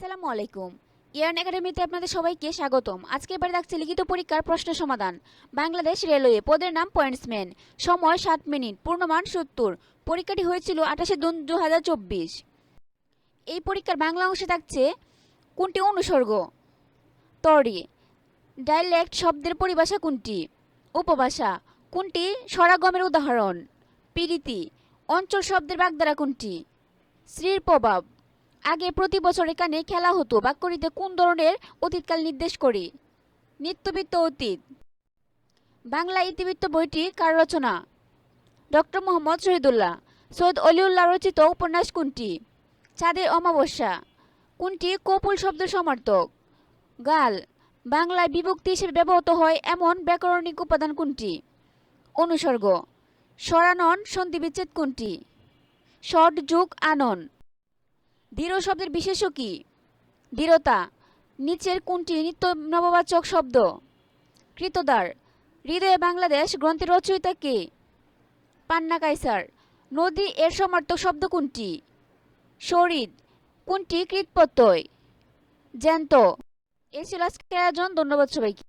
আসসালামু আলাইকুম। ইয়ার্ন একাডেমিতে আপনাদের সবাইকে স্বাগতম। আজকে এবার দেখছে লিখিত পরীক্ষার প্রশ্ন সমাধান। বাংলাদেশ রেলওয়ে পদের নাম পয়েন্টসম্যান। সময় সাত মিনিট, পূর্ণমান সত্তর। পরীক্ষাটি হয়েছিল আঠাশে জুন দু হাজার চব্বিশ। এই পরীক্ষার বাংলা অংশে থাকছে কোনটি অনুসর্গ? তরি। ডাইলেক্ট শব্দের পরিভাষা কোনটি? উপভাষা। কোনটি সরাগমের উদাহরণ? পিরিতি। অঞ্চল শব্দের বাগদারা কোনটি? শ্রীর প্রভাব। আগে প্রতি বছর এখানে খেলা হতো। বাক্যটিতে কোন ধরনের অতীতকাল নির্দেশ করে? নিত্যবিত্ত অতীত। বাংলা ইতিবৃত্ত বইটি কার রচনা ডক্টর মোহাম্মদ শহীদুল্লাহ। সৈয়দ অলিউল্লাহ রচিত উপন্যাস কোনটি? চাঁদের অমাবস্যা। কোনটি কপুল শব্দ সমার্থক? গাল। বাংলায় বিভক্তি হিসেবে ব্যবহৃত হয় এমন ব্যাকরণিক উপাদান কোনটি? অনুসর্গ। সরানন সন্ধিবিচ্ছেদ কোনটি? ষট যুগ আনন। দৃঢ় শব্দের বিশেষ্য কি? দৃঢ়তা নিচের কোনটি নিত্য নববাচক শব্দ? কৃতদার, হৃদয়ে বাংলাদেশ গ্রন্থের রচয়িতা কে? পান্না কাইসার নদী এর সমর্থক শব্দ কোনটি? শরীর, কোনটি কৃতপ্রত্যয় জ্যান্ত। এ ছিল আজকের আয়োজন, ধন্যবাদ সবাইকে।